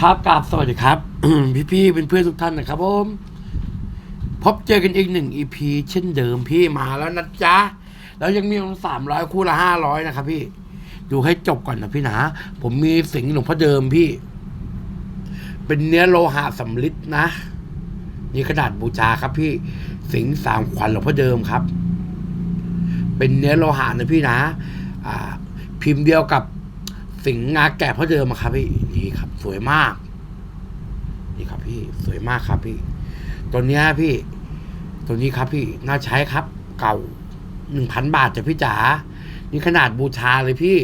ครับกราบสวัสดีครับ พี่ๆเป็นเพื่อนทุกท่านนะครับผมพบเจอกันอีกหนึ่งอีพีเช่นเดิมพี่มาแล้วนะจ๊ะ แล้วยังมีสามร้อยคู่ละห้าร้อยนะครับพี่ ดูให้จบก่อนนะพี่นะ ผมมีสิงห์หลวงพ่อเดิมพี่ เป็นเนื้อโลหะสำลิดนะ นี่ขนาดบูชาครับพี่ สิงห์สามขวัญหลวงพ่อเดิมครับ เป็นเนื้อโลหะนะพี่นะ อ่า พิมพ์เดียวกับ สิงงาแกะพ่อเดิมครับพี่นี่ครับ สวยมาก นี่ครับพี่สวยมากครับพี่ตัวเนี้ยพี่ ตัวนี้ครับพี่น่าใช้ครับ เก่าหนึ่งพันบาทจ้ะพี่จ๋านี่ขนาดบูชาเลยพี่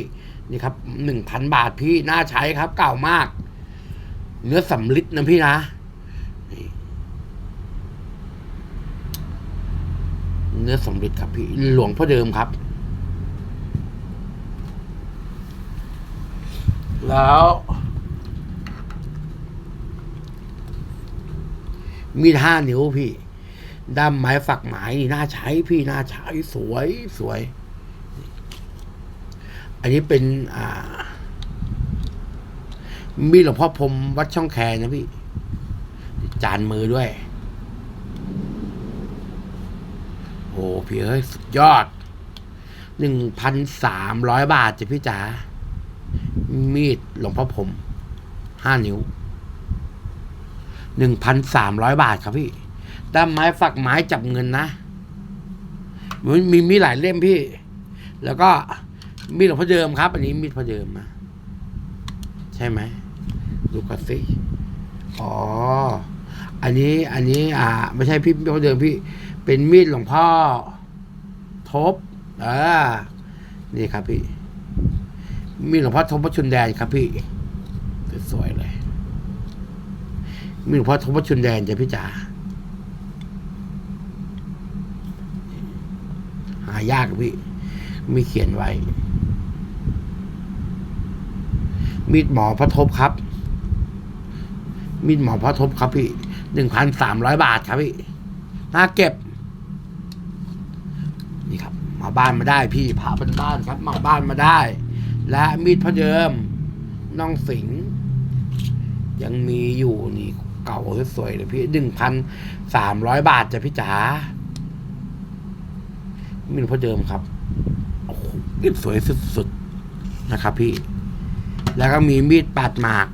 นี่ครับหนึ่งพันบาทพี่น่าใช้ครับ เก่ามาก เนื้อสำลิดนะพี่นะเนื้อสำลิดครับพี่ หลวงพ่อเดิมครับ แล้ว มีห้านิ้วพี่ด้ามไม้ฝักไม้นี่น่าใช้พี่น่าใช้สวยสวย อันนี้เป็น อ่า มีหลวงพ่อพรมวัดช่องแคนะพี่ จานมือด้วย โอ้พี่เอ้ย สุดยอดหนึ่งพันสามร้อยบาทจ้ะพี่จ๋า มีดหลวงพ่อผมห้านิ้วหนึ่งพันสามร้อยบาทครับพี่ด้ามไม้ฝักไม้จับเงินนะมันมีมีหลายเล่มพี่ แล้วก็มีดหลวงพ่อเดิมครับ อันนี้มีดพ่อเดิมนะใช่ไหมดูกันสิอ๋อ อันนี้อันนี้ อ่าไม่ใช่พี่พ่อเดิมพี่ เป็นมีดหลวงพ่อทบอ่านี่ครับพี่ มีหลวงพ่อทบพระชุนแดนครับพี่สวยเลย มีหลวงพ่อทบพระชุนแดนจ้ะพี่จ๋าหายากพี่ มีเขียนไว้ มีดหมอพระทบครับ มีดหมอพระทบครับพี่หนึ่งพันสามร้อยบาทครับพี่น่าเก็บ นี่ครับ มาบ้านมาได้พี่พาเป็นบ้านครับ มาบ้านมาได้ และมีดพระเดิมน้องสิงยังมีอยู่นี่เก่าสวยๆเลยพี่หนึ่งพันสามร้อยบาทจ้ะพี่จ๋ามีดพระเดิมครับโอ้โหมีดสวยสุดๆนะครับ พี่ แล้วก็มีมีดปาดหมาก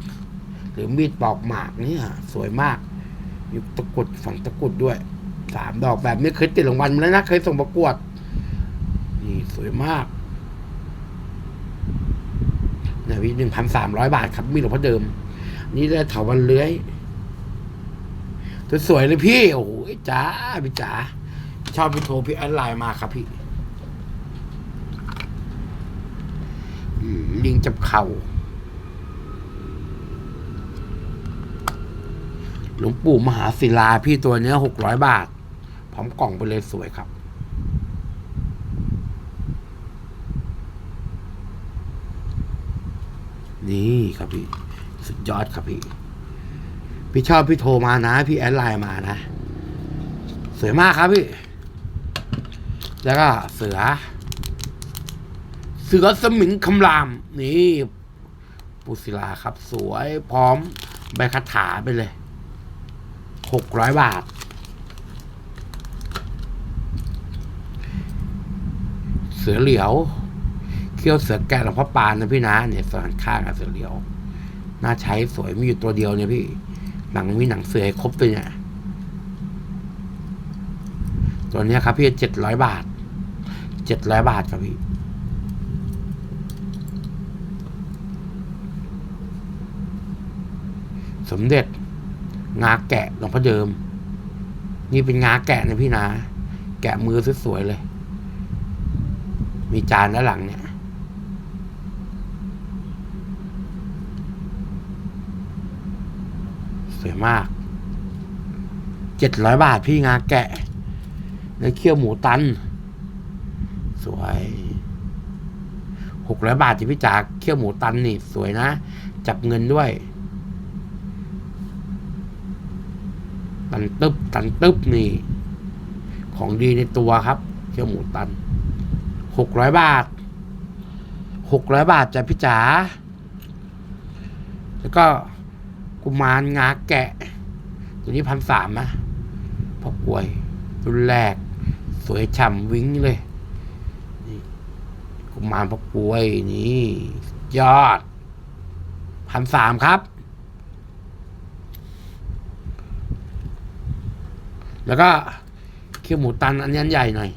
หรือมีดปอกหมากนี่สวยมากมีตะกรุดฝังตะกรุดด้วยสามดอกแบบนี้เคยติดรางวัลมาแล้วนะเคยส่งประกวด นี่สวยมาก นะพี่หนึ่งพันสามร้อยบาทครับ มีหลวงพ่อเดิม นี่ได้เถาวันเลื้อยสวยเลยพี่ โอ้โหจ๋าพี่จ๋าชอบพี่โทรพี่แอดไลน์มาครับพี่ลิงจับเข่าหลวงปู่มหาศิลาพี่ตัวเนี้ยหกร้อยบาท พร้อมกล่องไปเลยสวยครับ นี่ครับพี่ สุดยอดครับพี่ พี่ชอบพี่โทรมานะ พี่แอดไลน์มานะ สวยมากครับพี่ แล้วก็เสือ เสือสมิงคำราม นี่ปุศิลาครับ สวยพร้อมใบคาถาไปเลยหกร้อยบาท เสือเหลียว เขี้ยวเสือแกะหลวงพ่อปานนะพี่นะเนี่ยสานข้างกับเสือเลี้ยวน่าใช้สวยมีอยู่ตัวเดียวเนี่ยพี่หนังมีหนังเสือครบเลยเนี่ยตัวเนี้ยครับ พี่เจ็ดร้อยบาทเจ็ดร้อยบาทครับพี่สมเด็จ งาแกะหลวงพ่อเดิม นี่เป็นงาแกะนะพี่นะ แกะมือสวยๆเลย มีจานด้านหลังเนี่ย สวยมาก เจ็ดร้อยบาทพี่งาแกะเนื้อเคี่ยวหมูตัน สวยหกร้อยบาทที่พี่จ๋าเคี่ยวหมูตันนี่ สวยนะ จับเงินด้วย ตันตึบตันตึบนี่ ของดีในตัวครับ เคี่ยวหมูตันหกร้อยบาทหกร้อยบาทจ้ะพี่จ๋าแล้วก็ กุมารงาแกะ ตัวนี้พันสามนะพ่อกวยรุ่นแรก สวยฉ่ำวิ้งเลยนี่กุมารพ่อกวยนี่ยอดพันสามครับ แล้วก็เคี่ยวหมูตันอันนี้อันใหญ่หน่อย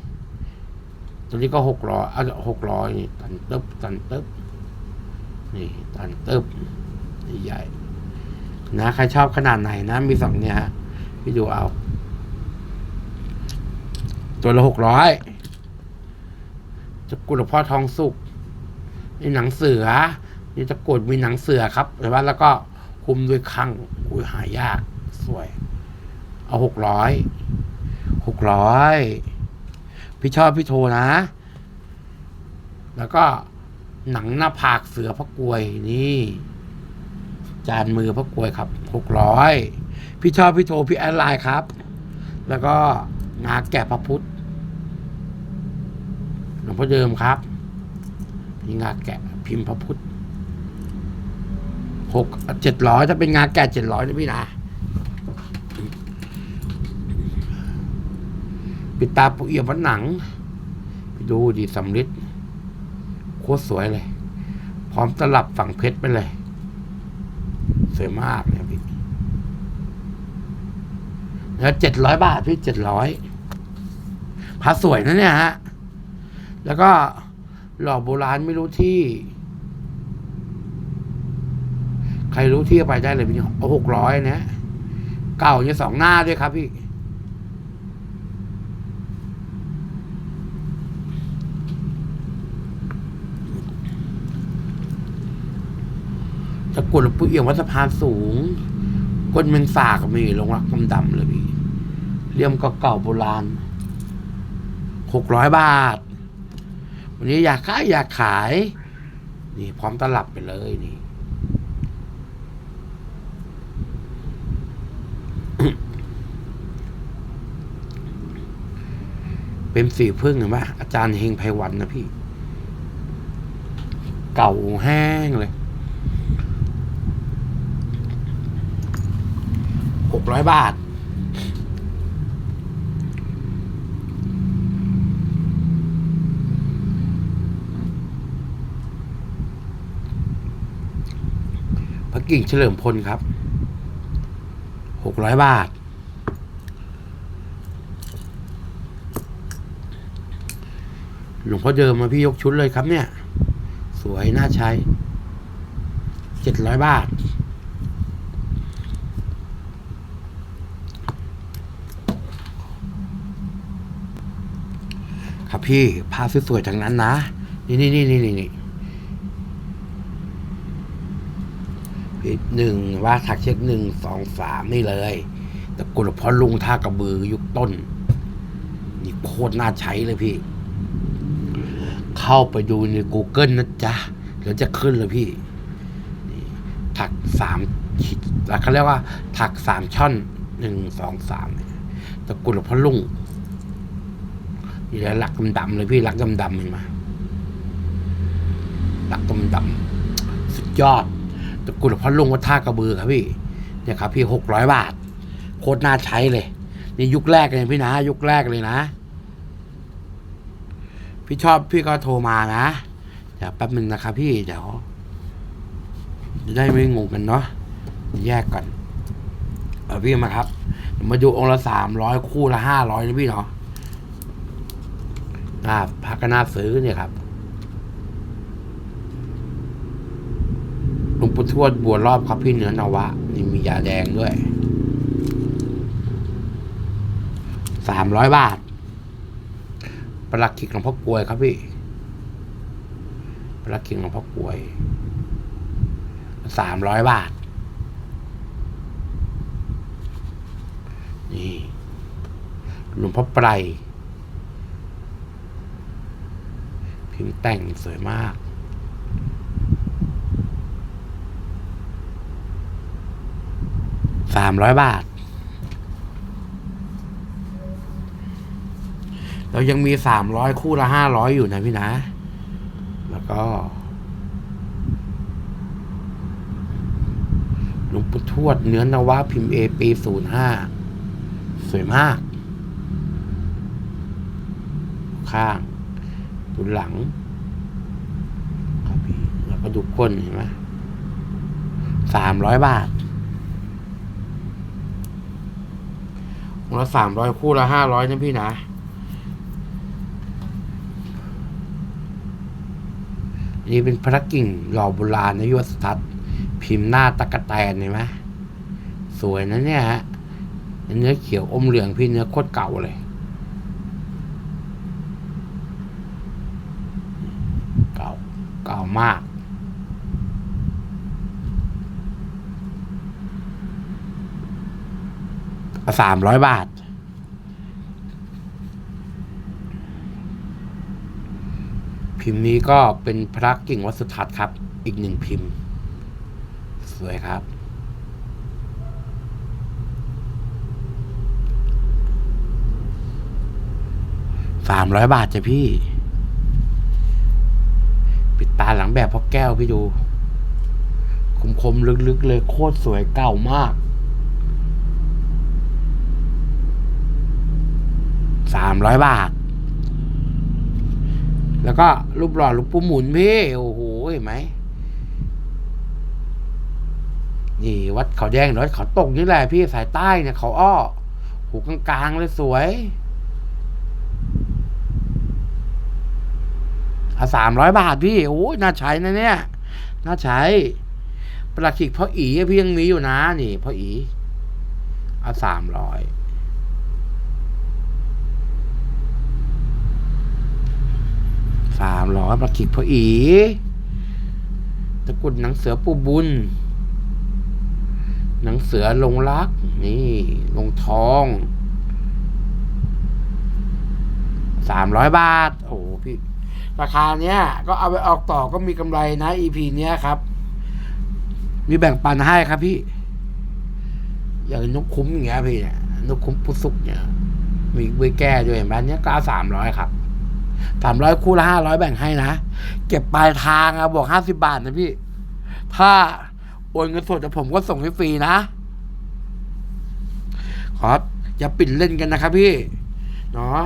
ตัวนี้ก็หกร้อยเอาหกร้อยนี่ตันตึ๊บตันตึ๊บนี่ตันตึ๊บใหญ่ นะใครชอบขนาดไหนนะ มีสองเนี่ยฮะพี่ดูเอา ตัวละหกร้อยจะกุดพ่อทองสุกนี่หนังเสือ นี่ตะกรุดมีหนังเสือครับเห็นไหมแล้วก็คุมด้วยคังอุ้ยหายาก สวย เอาหกร้อยหกร้อยพี่ชอบพี่โทนะ แล้วก็หนังหน้าผากเสือพระกวยนี่ จานมือพระกลวยครับหกร้อยพี่ชอบพี่โทพี่แอดไลน์ครับ แล้วก็งาแกะพระพุทธหลวงพ่อเดิมครับ พี่งาแกะพิมพ์พระพุทธหกเจ็ดร้อยถ้าเป็นงาแกะเจ็ดร้อยนะพี่นะปิดตาปุเอี่ยมวัดหนังไปดูดีสำลิดโคตรสวยเลย พร้อมตลับฝั่งเพชรไปเลย สวยมากเนี่ยพี่แล้วเจ็ดร้อยบาทพี่เจ็ดร้อยพระสวยนะเนี่ยฮะ แล้วก็หล่อโบราณไม่รู้ที่ ใครรู้ที่ไปได้เลยพี่เอาหกร้อยนะ เก่าเนี่ยสองหน้าด้วยครับพี่ ตะกรุดหลวงปู่เอี่ยมวัดสะพานสูงก้นเมงสากมีลงรักดำๆเลยพี่เลี่ยมก็เก่าโบราณหกร้อยบาท วันนี้อยากขายอยากขาย นี่ พร้อมตลับไปเลยนี่เป็นสีพึ่งเห็นไหมอาจารย์เฮงไพวันนะพี่ เก่าแห้งเลย หกร้อยบาท พระกิ่งเฉลิมพลครับหกร้อยบาท หลวงพ่อเดิมมาพี่ยกชุดเลยครับเนี่ย สวยน่าใช้เจ็ดร้อยบาท ครับพี่ภาพสวยๆทั้งนั้นนะ นี่นี่นี่นี่นี่นหนึ่งว่าถักเช็คหนึ่งสองสามนี่เลยตะกุดพ่อลุงท่ากระบือยุคต้น นี่โคตรน่าใช้เลยพี่ เข้าไปดูใน Google นะจ๊ะเดี๋ยวจะขึ้นเลยพี่ถักสามขีดแล้วเขาเรียกว่า ถักสามช่อนหนึ่งสองสามตะกุดหลพ่อลุง นี่แหละหลักดำๆเลยพี่หลักดำๆเห็นไหมหลักดำๆสุดยอดตะกรุดหลพ่อลุงวัดท่ากระบือครับพี่เนี่ยครับ พี่หกร้อยบาท โคตรน่าใช้เลยนี่ยุคแรกเลยพี่นะยุคแรกเลยนะ พี่ชอบพี่ก็โทรมานะเดี๋ยวแป๊บนึงนะครับพี่เดี๋ยวจะได้ไม่งงกันเนาะแยกก่อน เอาพี่มาครับ มาดูองค์ละสามร้อยคู่ละห้าร้อยนะพี่เนาะ อ่าพักก็น่าซื้อเนี่ยครับหลวงปู่ทวดบัวรอบครับพี่เนื้อนวะ นี่มียาแดงด้วยสามร้อยบาท ประหลักขิกหลวงพ่อกลวยครับพี่ ประหลักขิกหลวงพ่อกลวยสามร้อยบาท นี่หลวงพ่อไพริมพ์แต่งสวยมาก สามร้อยบาท เรายังมีสามร้อยคู่ละห้าร้อยอยู่นะพี่นะ แล้วก็หลวงปู่ทวดเนื้อนวะพิมพ์เอปีศูนย์ห้าสวยมาก ข้าง ดูหลังครับพี่แล้วก็ดูก้นเห็นไหมสามร้อยบาทองค์ละสามร้อยคู่ละห้าร้อยนะพี่นะ นี่เป็นพระกิ่งหล่อโบราณนะยวสทัศน์พิมพ์หน้าตะกะแตนเห็นไหมสวยนะเนี่ยฮะเนื้อเขียวอมเหลืองพี่เนื้อโคตรเก่าเลย เก่า เก่า มาก สามร้อยบาท พิมพ์นี้ก็เป็นพระกิ่งวัดสุทัศน์ครับ อีกหนึ่งพิมพ์ สวยครับสามร้อยบาทจ้ะพี่ ปิดตาหลังแบบพ่อแก้วพี่ดู คมคมลึกๆเลยโคตรสวยเก่ามากสามร้อยบาท แล้วก็รูปหล่อรูปปูหมุนพี่ โอ้โหเห็นไหม นี่วัดเขาแดงวัดเขาตกนี่แหละพี่สายใต้เนี่ยเขาอ้อหูกลางๆเลยสวย อาสามร้อยบาทพี่โอ้ยน่าใช้นะเนี่ยน่าใช้ประหลักขิกพ่ออีพี่ยังมีอยู่นะนี่พ่ออีเอาสามร้อยสามร้อยประกิกพ่ออีตะกุดหนังเสือปูบุญ หนังเสือลงรัก นี่ลงทองสามร้อยบาท โอ้พี่ ราคาเนี้ยก็เอาไปออกต่อก็มีกำไรนะ EP เนี้ยครับ มีแบ่งปันให้ครับพี่ อย่างนกคุ้มอย่างเงี้ยพี่เนี่ยนกคุ้มปุสุกเนี่ย มีไว้แก้ด้วยเห็นไหมเนี้ยก็เอาสามร้อยครับสามร้อยคู่ละห้าร้อยแบ่งให้นะ เก็บปลายทางอะบอกห้าสิบาทนะพี่ ถ้าโอนเงินสดเดี๋ยวผมก็ส่งให้ฟรีนะ ขออย่าปิดเล่นกันนะครับพี่ เนาะ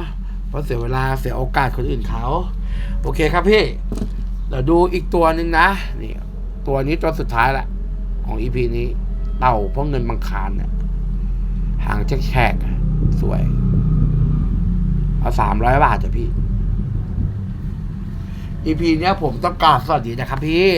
ราะเสียเวลาเสียโอกาสคนอื่นเขา โอเคครับพี่เดี๋ยวดูอีกตัวหนึ่งนะนี่ตัวนี้ตัวสุดท้ายแหละของอีพีนี้ เต่าเพราะเงินบังคารเนี่ยหางแฉกสวย เอาสามร้อยบาทจ้ะพี่ EP เนี้ยผมต้องกราบสวัสดีนะครับพี่